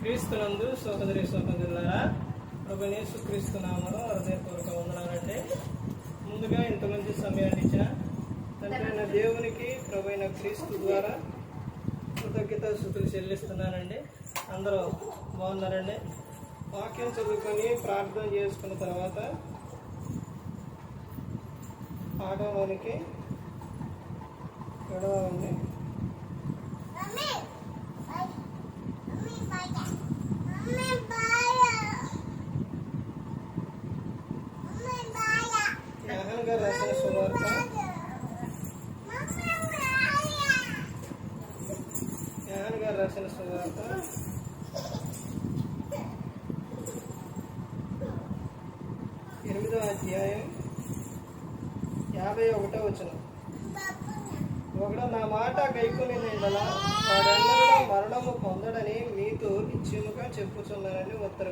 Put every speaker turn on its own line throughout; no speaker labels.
క్రీస్తునందు సోదరి సోదరులారా ప్రభునేసు క్రీస్తు నామలో హృదయపూర్వక వందనాలంటే ముందుగా ఇంత మంచి సమయాన్ని ఇచ్చిన తండ్రైన దేవునికి ప్రభు క్రీస్తు ద్వారా కృతజ్ఞత శుతులు చెల్లిస్తున్నానండి. అందరూ బాగున్నారండి? వాక్యం చదువుకొని ప్రార్థన చేసుకున్న తర్వాత పాఠంలోనికి గడవాలండి యాహన్ గారు రాసిన సువార్త యాహన్ గారు రాసిన సువార్త ఎనిమిదో అధ్యాయం యాభై ఒకటో వచనం ఒకడు నా మాట గైకొని నిండలా వాడెన్నడూ మరణము పొందడని మీతో నిశ్చయముగా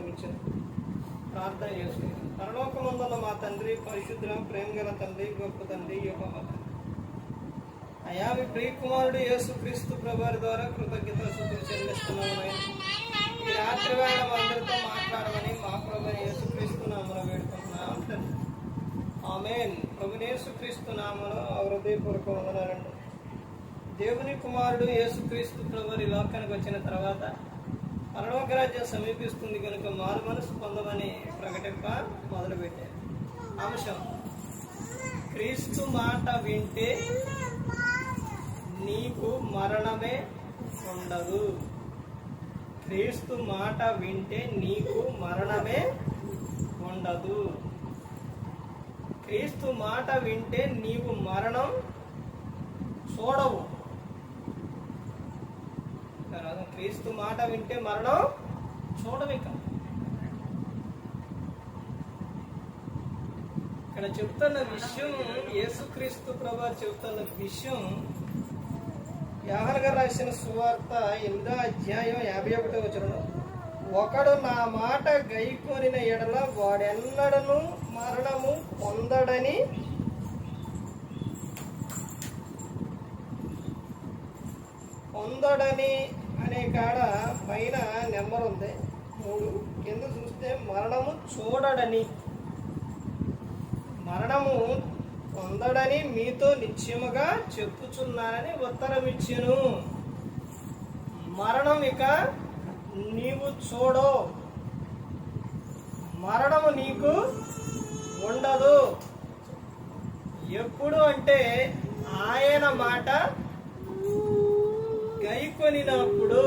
చెప్పుచున్నానని ప్రార్థన చేసుకున్నాను పరలోకమందున్న మా తండ్రి పరిశుద్ర ప్రేమ గల తండ్రి గొప్ప తండ్రి యొక్క అయా మీ ప్రియకుమారుడు యేసు క్రీస్తు ప్రభారి ద్వారా కృతజ్ఞత శుద్ధులు చెల్లిస్తున్నాము ఈ రాత్రి వేళ అందరితో మాట్లాడమని మా ప్రభు యేసు క్రీస్తు నామలో వేడుకుంటున్నాం తండ్రి. ఆమెన్. ప్రభు క్రీస్తు నామలో హృదయపూర్వక వందనాలండి. దేవుని కుమారుడు యేసుక్రీస్తు ప్రభు ఈ లోకానికి వచ్చిన తర్వాత పరలోక రాజ్యం సమీపిస్తుంది కనుక మారు మనసు పొందమని ప్రకటింప మొదలుపెట్టారు. అంశం క్రీస్తు మాట వింటే నీకు మరణమే ఉండదు. క్రీస్తు మాట వింటే నీకు మరణమే ఉండదు. క్రీస్తు మాట వింటే నీవు మరణం చూడవు. క్రీస్తు మాట వింటే మరణం చూడవిక ఇక్కడ చెప్తున్న విషయం యేసుక్రీస్తు ప్రభు చెప్తున్న విషయం యాహర్గా రాసిన సువార్త ఎనిమిదో అధ్యాయం యాభై ఒకటో వచ్చిన ఒకడు నా మాట గైకొనిన ఎడల వాడెన్నడను మరణము పొందడని పొందడని అనే కాడ పైన నెంబర్ ఉంది. మూడు. కింద చూస్తే మరణము చూడడని. మరణము పొందడని మీతో నిశ్చయముగా చెప్పుచున్నానని ఉత్తరం ఇచ్చాను. మరణం ఇక నీవు చూడో. మరణము నీకు ఉండదు. ఎప్పుడు అంటే ఆయన మాట గైకొనినప్పుడు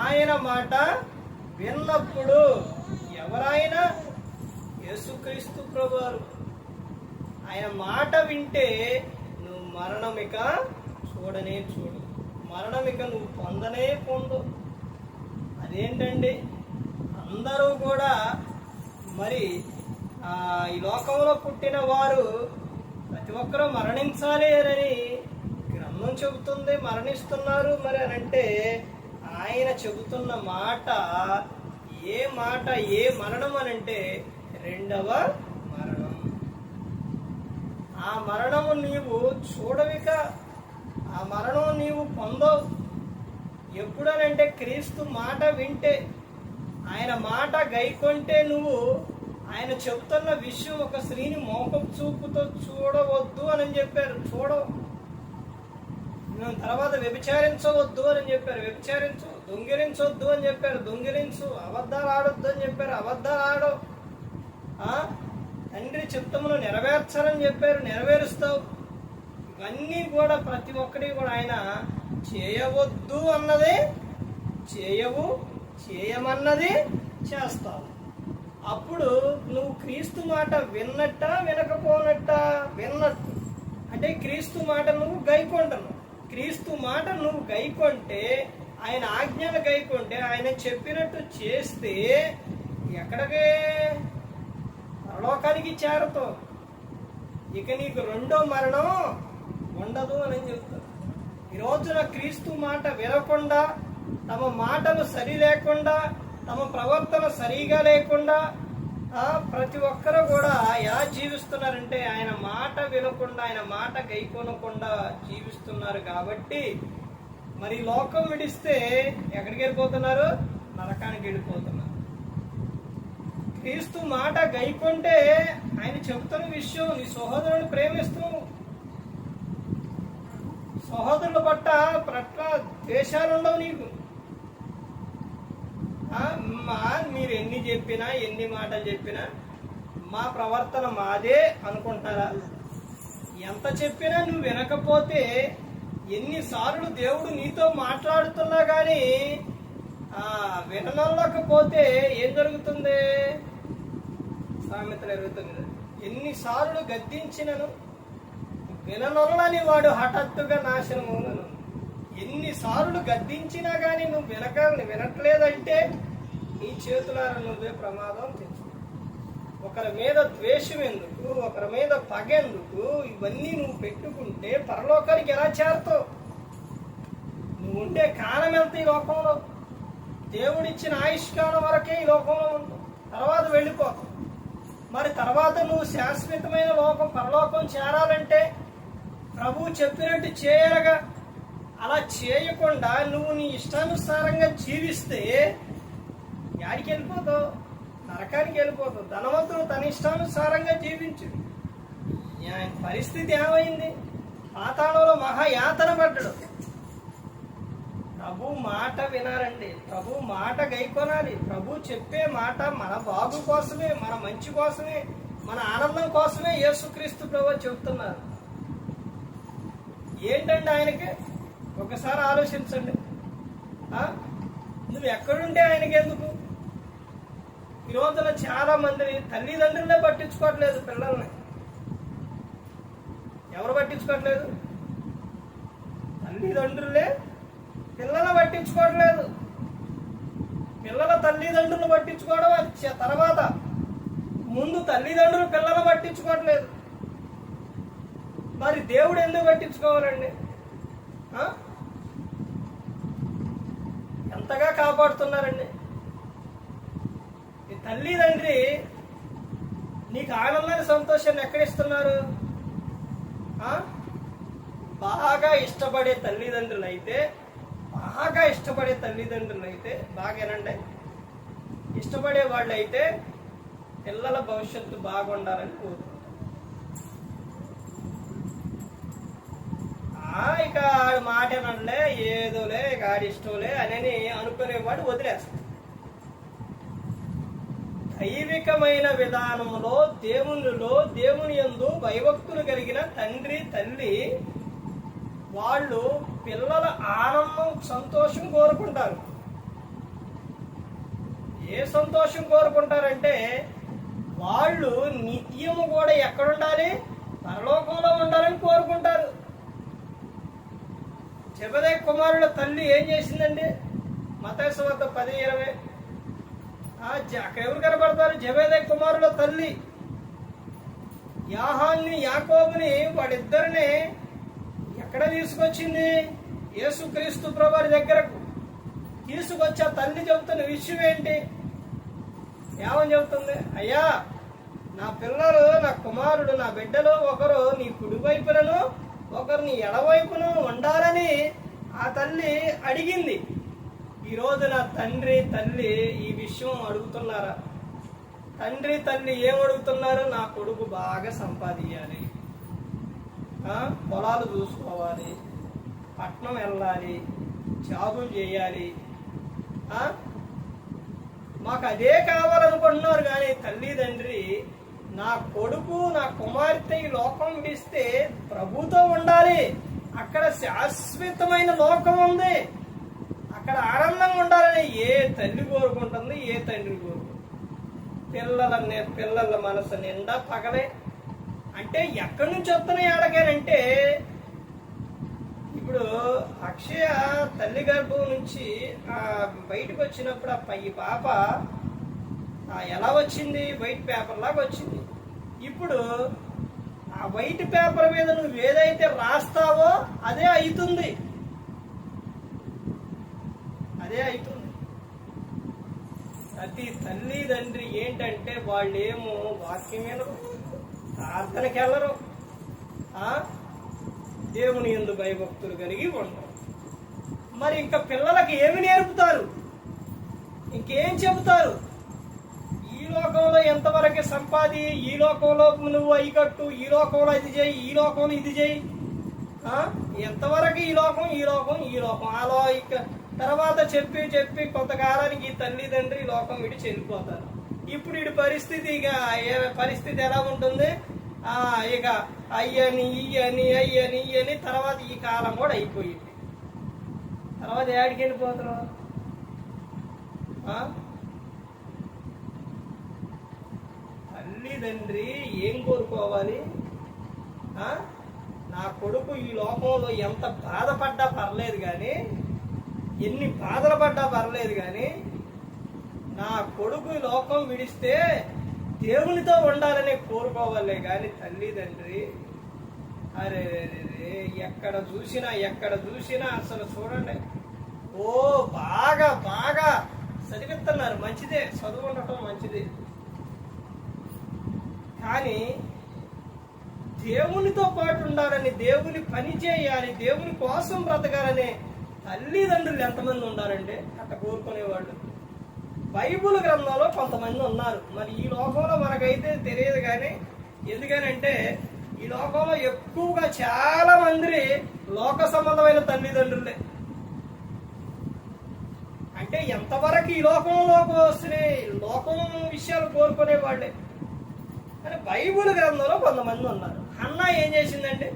ఆయన మాట విన్నప్పుడు ఎవరైనా యేసుక్రీస్తు ప్రభువారు. ఆయన మాట వింటే నువ్వు మరణమిక చూడనే చూడు. మరణమిక నువ్వు పొందనే పొందు. అదేంటండి? అందరూ కూడా మరి ఆ, ఈ లోకంలో పుట్టిన వారు ప్రతి ఒక్కరూ మరణించాలి అని ధర్మం చెబుతుంది మరణిస్తున్నారు మరి అని అంటే ఆయన చెబుతున్న మాట ఏ మాట ఏ మరణం అని అంటే రెండవ మరణం. ఆ మరణము నీవు చూడవిక ఆ మరణం నీవు పొందవు. ఎప్పుడనంటే క్రీస్తు మాట వింటే ఆయన మాట గైకొంటే నువ్వు ఆయన చెప్తున్న విషయం ఒక స్త్రీని మోకపు చూపుతో చూడవద్దు అని చెప్పారు. చూడవు. తర్వాత వ్యభిచారించవద్దు అని చెప్పారు. వ్యభిచారించు దొంగిలించవద్దు అని చెప్పారు. దొంగిలించు అబద్ధాలు ఆడొద్దు అని చెప్పారు. అబద్ధాలు ఆడవు. తండ్రి చిత్తమును నెరవేర్చరని చెప్పారు. నెరవేరుస్తావు. ఇవన్నీ కూడా ప్రతి ఒక్కటి కూడా ఆయన చేయవద్దు అన్నదే చేయవు చేయమన్నది చేస్తావు. అప్పుడు నువ్వు క్రీస్తు మాట విన్నట్ట వినకపోనట్ట? విన్నట్టు. అంటే క్రీస్తు మాట నువ్వు గైకొంటను క్రీస్తు మాట నువ్వు గైకొంటే ఆయన ఆజ్ఞలు గైకొంటే ఆయన చెప్పినట్టు చేస్తే ఎక్కడికి? పరలోకానికి చేరుతావు. ఇక నీకు రెండో మరణం ఉండదు అని చెప్తారు. ఈ రోజున క్రీస్తు మాట వినకుండా తమ మాటలు సరి లేకుండా తమ ప్రవర్తన సరిగా లేకుండా ప్రతి ఒక్కరు కూడా ఎలా జీవిస్తున్నారంటే ఆయన మాట వినకుండా ఆయన మాట గైకొనకుండా జీవిస్తున్నారు కాబట్టి మరి లోకం విడిస్తే ఎక్కడికి వెళ్ళిపోతున్నారు? నరకానికి వెళ్ళిపోతున్నారు. క్రీస్తు మాట గైకొంటే ఆయన చెబుతున్న విషయం నీ సహోదరుని ప్రేమిస్తూ. సహోదరుల పట్ల పట్ల ద్వేషాలు ఉండవు నీకు. మా మీరు ఎన్ని చెప్పినా ఎన్ని మాటలు చెప్పినా మా ప్రవర్తన మాదే అనుకుంటారా? ఎంత చెప్పినా నువ్వు వినకపోతే ఎన్నిసార్లు దేవుడు నీతో మాట్లాడుతున్నా కానీ వినలకపోతే విననొల్లకపోతే ఏం జరుగుతుంది? సామెతలు ఇరవై తొమ్మిది ఎన్నిసార్లు గద్దించినను విననొల్లని వాడు హఠాత్తుగా నాశనమవునను ఎన్నిసార్లు గద్దించినా కానీ నువ్వు వినక వినట్లేదంటే నీ చేతులార నువ్వే ప్రమాదం తెచ్చు ఒకరి మీద ద్వేషం ఎందుకు? ఒకరి మీద పగ ఎందుకు? ఇవన్నీ నువ్వు పెట్టుకుంటే పరలోకానికి ఎలా చేరతావు? నువ్వు ఉండే కాలం ఎంత ఈ లోకంలో? దేవుడిచ్చిన ఆయుష్కాలం వరకే ఈ లోకంలో ఉంటావు తర్వాత వెళ్ళిపోతావు. మరి తర్వాత నువ్వు శాశ్వతమైన లోకం పరలోకం చేరాలంటే ప్రభువు చెప్పినట్టు చేయాలగా అలా చేయకుండా నువ్వు నీ ఇష్టానుసారంగా జీవిస్తే యాడికి వెళ్ళిపోతావు? నరకానికి వెళ్ళిపోతావు. ధనవంతుడు తన ఇష్టానుసారంగా జీవించు. ఆయన పరిస్థితి ఏమైంది? పాతాళంలో మహాయాతన పడ్డాడు. ప్రభు మాట వినారండి ప్రభు మాట గైకొనాలి. ప్రభు చెప్పే మాట మన బాగు కోసమే మన మంచి కోసమే మన ఆనందం కోసమే యేసుక్రీస్తు ప్రభు చెబుతున్నారు. ఏంటండి ఆయనకి? ఒకసారి ఆలోచించండి. నువ్వు ఎక్కడుంటే ఆయనకి ఎందుకు ఈ రోజున చాలా మంది తల్లిదండ్రులే పట్టించుకోవట్లేదు పిల్లల్ని. ఎవరు పట్టించుకోవట్లేదు? తల్లిదండ్రులే పిల్లలు పట్టించుకోవట్లేదు. పిల్లల తల్లిదండ్రులు పట్టించుకోవడం అది తర్వాత ముందు తల్లిదండ్రులు పిల్లలు పట్టించుకోవట్లేదు. మరి దేవుడు ఎందుకు పట్టించుకోవాలండి? ఆ? ఎంతగా కాపాడుతున్నారండి. ఈ తల్లిదండ్రి నీకు ఆనందాన్ని సంతోషాన్ని ఎక్కడిస్తున్నారు బాగా ఇష్టపడే తల్లిదండ్రులు అయితే బాగా ఇష్టపడే తల్లిదండ్రులు అయితే బాగేనండి. ఇష్టపడే వాళ్ళు అయితే పిల్లల భవిష్యత్తు బాగుండాలని కోరు ఇక ఆడు మాట ఏనంటే ఏదోలే ఇక ఆడి ఇష్టంలే అని అనుకునేవాడు వదిలేస్తాడు. దైవికమైన విధానంలో దేవునిలో దేవుని యందు భయభక్తులు కలిగిన తండ్రి తల్లి వాళ్ళు పిల్లల ఆనందం సంతోషం కోరుకుంటారు. ఏ సంతోషం కోరుకుంటారంటే వాళ్ళు నిత్యము కూడా ఎక్కడుండాలి? పరలోకంలో ఉండాలని కోరుకుంటారు. జబదయ్ కుమారుల తల్లి ఏం చేసిందండి? మతేసు వద్ద పది ఇరవై. జ- అక్కడ ఎవరు కనబడతారు? జబేదయ్ కుమారుల తల్లి. యాహాన్ని యాకోబుని వాడిద్దరిని ఎక్కడ తీసుకొచ్చింది? యేసుక్రీస్తు ప్రభారి దగ్గరకు. తీసుకొచ్చి ఆ తల్లి చెబుతున్న విషయం ఏంటి? ఏమని చెబుతుంది? అయ్యా నా పిల్లలు నా కుమారుడు నా బిడ్డలు ఒకరు నీ కుడి వైపులను ఒకరిని ఎడవైపును ఉండాలని ఆ తల్లి అడిగింది. ఈరోజు నా తండ్రి తల్లి ఈ విషయం అడుగుతున్నారా? తండ్రి తల్లి ఏం అడుగుతున్నారు? నా కొడుకు బాగా సంపాదించాలి పొలాలు చూసుకోవాలి పట్నం వెళ్ళాలి జాబులు చేయాలి. మాకు అదే కావాలనుకుంటున్నారు కానీ తల్లి తండ్రి నా కొడుకు నా కుమార్తె ఈ లోకం ఇస్తే ప్రభుతో ఉండాలి. అక్కడ శాశ్వతమైన లోకం ఉంది. అక్కడ ఆనందంగా ఉండాలని ఏ తల్లి కోరుకుంటుంది ఏ తండ్రి కోరుకుంటుంది? పిల్లల పిల్లల మనసు నిండా పగలే. అంటే ఎక్కడి నుంచి వస్తున్నాయి అడగానంటే ఇప్పుడు అక్షయ తల్లి గర్భం నుంచి బయటకు వచ్చినప్పుడు ఆ పై పాప ఎలా వచ్చింది? వైట్ పేపర్ లాగా వచ్చింది. ఇప్పుడు ఆ వైట్ పేపర్ మీద నువ్వు ఏదైతే రాస్తావో అదే అవుతుంది అదే అవుతుంది ప్రతి తల్లి తండ్రి ఏంటంటే వాళ్ళేమో వాక్యం వినరు ప్రార్థనకి వెళ్ళరు దేవుని ఎందు భయభక్తులు కలిగి ఉండరు. మరి ఇంకా పిల్లలకి ఏమి నేర్పుతారు? ఇంకేం చెబుతారు? లోకంలో ఎంతవరకు సంపాది ఈ లోకంలో నువ్వు అయి కట్టు ఈ లోకంలో ఇది చేయి ఈ లోకంలో ఇది చేయి. ఆ? ఎంతవరకు ఈ లోకం ఈ లోకం ఈ లోకం. అలా ఇక తర్వాత చెప్పి చెప్పి కొంతకాలానికి ఈ తల్లిదండ్రి ఈ లోకం ఇటు చనిపోతారు ఇప్పుడు ఇటు పరిస్థితి ఇక ఏ పరిస్థితి ఎలా ఉంటుంది? ఆ ఇక అయ్యని ఇయ్యని అయ్యని ఇయ్యని తర్వాత ఈ కాలం కూడా అయిపోయింది. తర్వాత ఏడికి వెళ్ళిపోతారు తల్లి తండ్రి ఏం కోరుకోవాలి? ఆ? నా కొడుకు ఈ లోకంలో ఎంత బాధపడ్డా పర్లేదు కానీ ఎన్ని బాధలు పడ్డా పర్లేదు కానీ నా కొడుకు ఈ లోకం విడిస్తే దేవునితో ఉండాలని కోరుకోవాలే కానీ తల్లిదండ్రి అరే ఎక్కడ చూసినా ఎక్కడ చూసినా అసలు చూడండి. ఓ బాగా బాగా చదివిస్తున్నారు. మంచిదే చదువు ఉండటం మంచిది. కానీ దేవునితో పాటు ఉండాలని దేవుని పని చేయాలి దేవుని కోసం బ్రతకాలనే తల్లిదండ్రులు ఎంతమంది ఉండాలంటే అట్ట కోరుకునేవాళ్ళు. బైబుల్ గ్రంథంలో కొంతమంది ఉన్నారు. మరి ఈ లోకంలో మనకైతే తెలియదు కానీ ఎందుకనంటే ఈ లోకంలో ఎక్కువగా చాలా మంది లోక సంబంధమైన తల్లిదండ్రులే. అంటే ఎంతవరకు ఈ లోకంలోకి వస్తున్నాయి లోకం విషయాలు కోరుకునే వాళ్ళే బైబుల్ గ్రంథంలో కొంతమంది ఉన్నారు. అన్న ఏం చేసిందంటే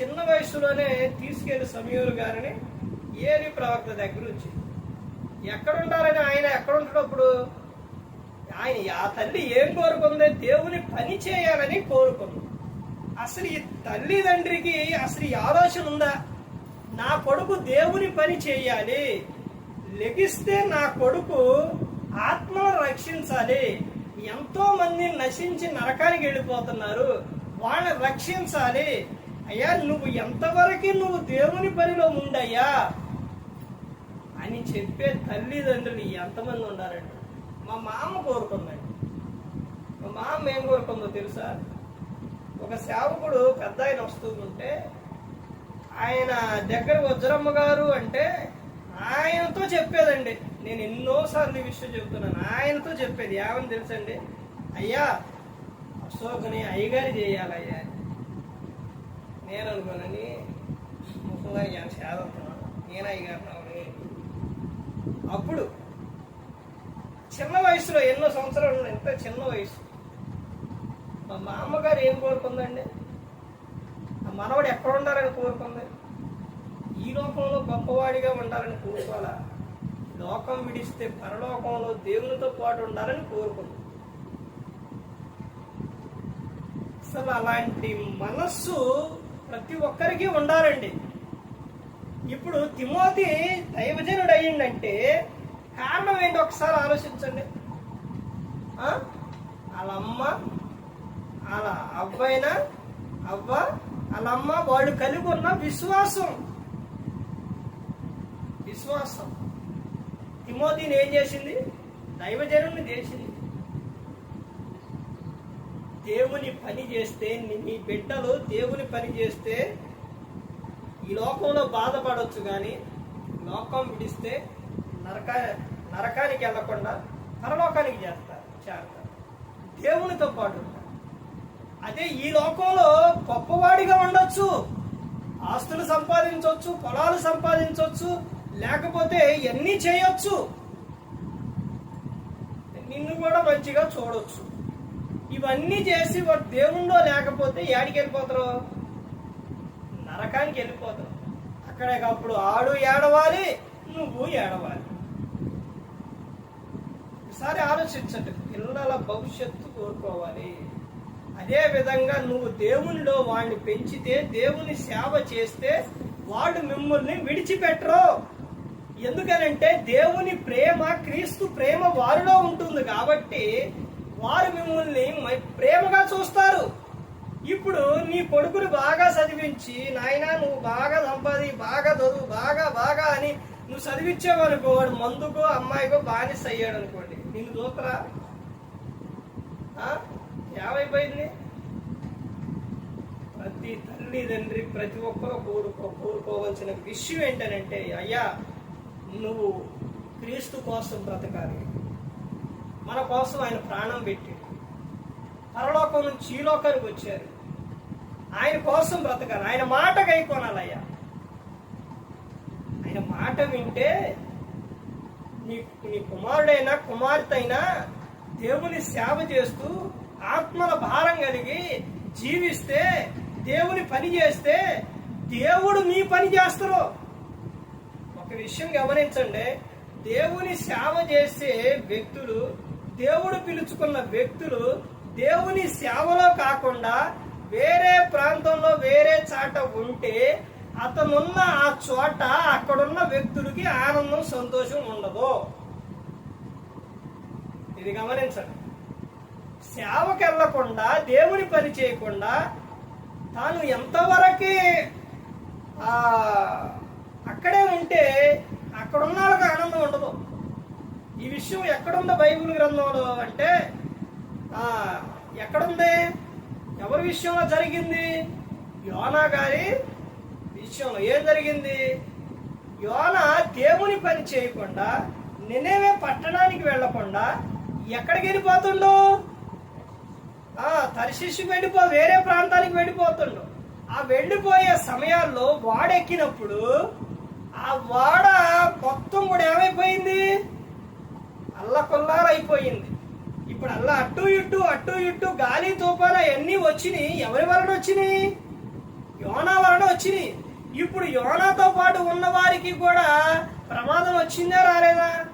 చిన్న వయసులోనే తీసుకెళ్ళి సమీరు గారిని ఏలి ప్రవక్త దగ్గర ఉంచి ఎక్కడ ఉంటారని ఆయన ఎక్కడ ఆయన ఆ తల్లి ఏం కోరుకుంది? దేవుని పని చేయాలని కోరుకుంది. అసలు ఈ తల్లిదండ్రికి అసలు ఈ ఆలోచన ఉందా? నా కొడుకు దేవుని పని చేయాలి. లెగిస్తే నా కొడుకు ఆత్మను రక్షించాలి. ఎంతో మంది నశించి నరకానికి వెళ్ళిపోతున్నారు. వాళ్ళని రక్షించాలి. అయ్యా నువ్వు ఎంతవరకు నువ్వు దేవుని పనిలో ఉండయ్యా? అని చెప్పే తల్లిదండ్రులు ఎంతమంది ఉన్నారండి మా మామ కోరుకుందండి. మా మామ ఏం కోరుకుందో తెలుసా? ఒక సేవకుడు పెద్ద ఆయన వస్తూ ఉంటే ఆయన దగ్గర వజ్రమ్మ గారు అంటే ఆయనతో చెప్పేదండి. నేను ఎన్నోసార్లు ఈ విషయం చెబుతున్నాను. ఆయనతో చెప్పేది ఏమని తెలుసండి? అయ్యా అశోకని అయ్యగారి చేయాలయ్యా. నేను అనుకోనని ముసలి నేను చేదవుతున్నాను నేను అయ్యగారు అప్పుడు చిన్న వయసులో ఎన్నో సంవత్సరాలు ఉన్నాయి, ఎంత చిన్న వయసు. మా మా అమ్మగారు ఏం కోరుకుందండి? ఆ మనవడు ఎక్కడ ఉండాలని కోరుకుంది? ఈ లోకంలో గొప్పవాడిగా ఉండాలని కోరుకోవాలా? లోకం విడిస్తే పరలోకంలో దేవునితో పాటు ఉండాలని కోరుకుంది. అసలు అలాంటి మనస్సు ప్రతి ఒక్కరికి ఉండాలండి. ఇప్పుడు తిమోతి దైవజనుడు అయ్యిందంటే కారణం ఏంటి ఒకసారి ఆలోచించండి. ఆ? వాళ్ళ అమ్మ వాళ్ళ అవ్వైనా అవ్వ వాళ్ళ అమ్మ వాళ్ళు కలిగి ఉన్న విశ్వాసం. విశ్వాసం. తిమోతిని ఏం చేసింది? దైవజనుని చేసింది. దేవుని పని చేస్తే నీ బిడ్డలు దేవుని పని చేస్తే ఈ లోకంలో బాధపడవచ్చు కానీ లోకం విడిస్తే నరక నరకానికి వెళ్ళకుండా పరలోకానికి చేస్తారు చేస్తారు దేవునితో పాటు అదే ఈ లోకంలో గొప్పవాడిగా ఉండొచ్చు ఆస్తులు సంపాదించవచ్చు పొలాలు సంపాదించవచ్చు లేకపోతే ఎన్ని చేయొచ్చు? నిన్ను కూడా మంచిగా చూడొచ్చు. ఇవన్నీ చేసి వాడు దేవుణ్ణో లేకపోతే ఏడికి వెళ్ళిపోతారు? నరకానికి వెళ్ళిపోతారు. అక్కడే అప్పుడు ఆడు ఏడవాలి నువ్వు ఏడవాలి. ఒకసారి ఆలోచించండి పిల్లల భవిష్యత్తు కోరుకోవాలి. అదే విధంగా నువ్వు దేవునిలో వాడిని పెంచితే దేవుని సేవ చేస్తే వాడు మిమ్మల్ని విడిచిపెట్టరు. ఎందుకనంటే దేవుని ప్రేమ క్రీస్తు ప్రేమ వారిలో ఉంటుంది కాబట్టి వారు మిమ్మల్ని ప్రేమగా చూస్తారు. ఇప్పుడు నీ కొడుకుని బాగా చదివించి నాయనా నువ్వు బాగా సంపాది బాగా చదువు బాగా బాగా అని నువ్వు చదివించావనుకో వాడు మందుకో అమ్మాయికో బానిస అయ్యాడు అనుకోండి. నిన్ను చూస్తారా ఆ? ఏమైపోయింది? ప్రతి తల్లి తండ్రి ప్రతి ఒక్కరూ కోరుకో కోరుకోవాల్సిన విషయం ఏంటనంటే అయ్యా నువ్వు క్రీస్తు కోసం బ్రతకాలి. మన కోసం ఆయన ప్రాణం పెట్టాడు. పరలోకం నుంచి ఈ లోకానికి వచ్చారు. ఆయన కోసం బ్రతకాలి. ఆయన మాట కైకోనాలయ్యా ఆయన మాట వింటే నీ నీ కుమారుడైనా కుమార్తె అయినా దేవుని సేవ చేస్తూ ఆత్మల భారం కలిగి జీవిస్తే దేవుని పని చేస్తే దేవుడు నీ పని చేస్తారు ఒక విషయం గమనించండి. దేవుని సేవ చేసే వ్యక్తులు దేవుడు పిలుచుకున్న వ్యక్తులు దేవుని సేవలో కాకుండా వేరే ప్రాంతంలో వేరే చాట ఉంటే అతనున్న ఆ చోట అక్కడున్న వ్యక్తులకి ఆనందం సంతోషం ఉండదు. ఇది గమనించండి. సేవకి వెళ్ళకుండా దేవుని పని చేయకుండా తాను ఎంతవరకు ఆ, అక్కడే ఉంటే అక్కడ ఉన్న వాళ్ళకి ఆనందం ఉండదు. ఈ విషయం ఎక్కడుందో బైబిల్ గ్రంథంలో అంటే ఆ, ఎక్కడుంది? ఎవరి విషయంలో జరిగింది? యోనా గారి విషయంలో ఏం జరిగింది? యోన దేవుని పని చేయకుండా నినేవే పట్టణానికి వెళ్ళకుండా ఎక్కడికి వెళ్ళిపోతుండు? ఆ వెళ్ళిపో వేరే ప్రాంతానికి వెళ్ళిపోతుండు. ఆ వెళ్ళిపోయే సమయాల్లో వాడెక్కినప్పుడు ఆ వాడ మొత్తం కూడా ఏమైపోయింది? అల్లకొల్లారైపోయింది. ఇప్పుడు అల్లా అటు ఇటు అటు ఇటు గాలి తూపాలు అవన్నీ వచ్చినాయి. ఎవరి వలన వచ్చినాయి? యోనా వలన వచ్చినాయి. ఇప్పుడు యోనాతో పాటు ఉన్న వారికి కూడా ప్రమాదం వచ్చిందా రాలేదా?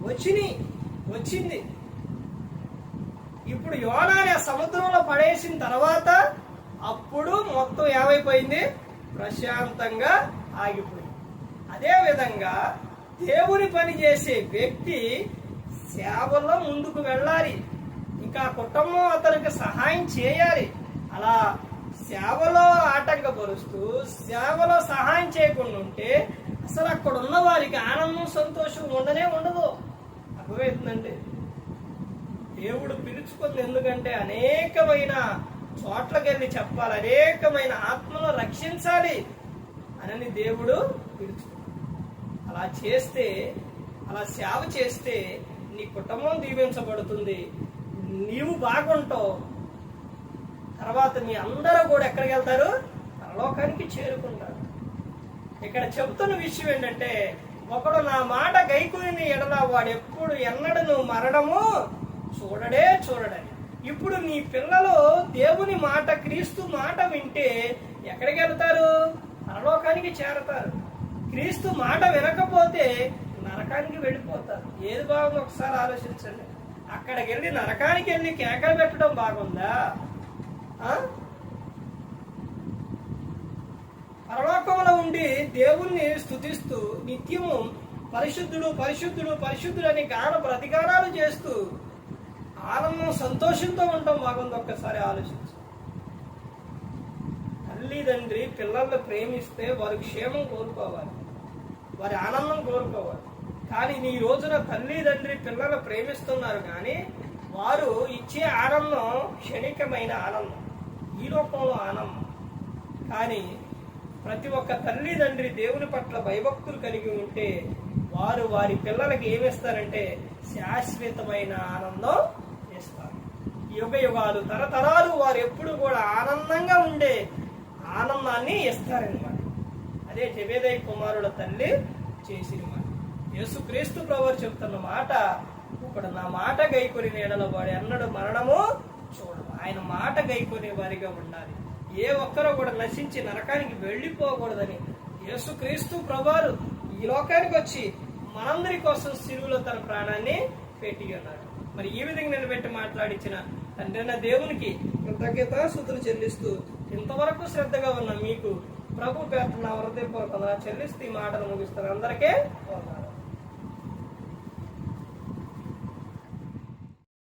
వచ్చినాయి. వచ్చింది. ఇప్పుడు యోనాని ఆ సముద్రంలో పడేసిన తర్వాత అప్పుడు మొత్తం ఏమైపోయింది? ప్రశాంతంగా ఆగిపోయింది. అదే విధంగా దేవుని పని చేసే వ్యక్తి సేవలో ముందుకు వెళ్ళాలి. ఇంకా కుటుంబం అతనికి సహాయం చేయాలి. అలా సేవలో ఆటంకపరుస్తూ సేవలో సహాయం చేయకుండా ఉంటే అసలు అక్కడ ఉన్న వారికి ఆనందం సంతోషం ఉండనే ఉండదు. అర్థమవుతుందండి దేవుడు పిలుచుకుంది ఎందుకంటే అనేకమైన చోట్లకెళ్ళి చెప్పాలి అనేకమైన ఆత్మను రక్షించాలి అని దేవుడు పిలుచుకుంది అలా చేస్తే అలా సేవ చేస్తే నీ కుటుంబం దీవించబడుతుంది. నీవు బాగుంటావు. తర్వాత మీ అందరూ కూడా ఎక్కడికి వెళ్తారు? పరలోకానికి చేరుకుంటారు. ఇక్కడ చెప్తున్న విషయం ఏంటంటే ఒకడు నా మాట గైకుని ఎడల వాడు ఎప్పుడు ఎన్నడను మరణము చూడడే చూడడని. ఇప్పుడు నీ పిల్లలు దేవుని మాట క్రీస్తు మాట వింటే ఎక్కడికి వెళ్తారు? పరలోకానికి చేరతారు. క్రీస్తు మాట వినకపోతే నరకానికి వెళ్ళిపోతారు. ఏది బాగుంది ఒకసారి ఆలోచించండి. అక్కడికి వెళ్ళి నరకానికి వెళ్ళి కేకలు పెట్టడం బాగుందా? ఆ? పరలోకంలో ఉండి దేవుణ్ణి స్తుతిస్తూ నిత్యము పరిశుద్ధుడు పరిశుద్ధుడు పరిశుద్ధుడు అని గాన ప్రతిగానాలు చేస్తూ ఆనందం సంతోషంతో ఉండటం బాగుంది ఒక్కసారి ఆలోచించు తల్లిదండ్రి పిల్లల్ని ప్రేమిస్తే వారు క్షేమం కోరుకోవాలి వారి ఆనందం కోరుకోవాలి. కానీ ఈ రోజున తల్లిదండ్రి పిల్లలు ప్రేమిస్తున్నారు కానీ వారు ఇచ్చే ఆనందం క్షణికమైన ఆనందం ఈ లోకంలో ఆనందం. కానీ ప్రతి ఒక్క తల్లిదండ్రి దేవుని పట్ల భయభక్తులు కలిగి ఉంటే వారు వారి పిల్లలకి ఏమిస్తారంటే శాశ్వతమైన ఆనందం ఇస్తారు యుగ యుగాలు తరతరాలు వారు ఎప్పుడు కూడా ఆనందంగా ఉండే ఆనందాన్ని ఇస్తారనమాట అదే జబేదయ్య కుమారుల తల్లి చేసిన మాట యేసుక్రీస్తు ప్రభు చెప్తున్న మాట ఇప్పుడు నా మాట గైకొని నీడలో వాడు ఎన్నడు మరణము చూడదు ఆయన మాట గైకొనే వారిగా ఉండాలి. ఏ ఒక్కరూ కూడా నశించి నరకానికి వెళ్ళిపోకూడదని యేసుక్రీస్తు ప్రభువారు ఈ లోకానికి వచ్చి మనందరి కోసం సిరువులో తన ప్రాణాన్ని పెట్టి ఉన్నాడు. మరి ఈ విధంగా నిలబెట్టి మాట్లాడించిన తండ్రి దేవునికి కృతజ్ఞత శుద్ధులు చెల్లిస్తూ ఇంతవరకు శ్రద్ధగా ఉన్న మీకు ప్రభు పేట నా హృదయపూర్వకంగా చెల్లిస్తూ ఈ మాటలు ముగిస్తారు అందరికీ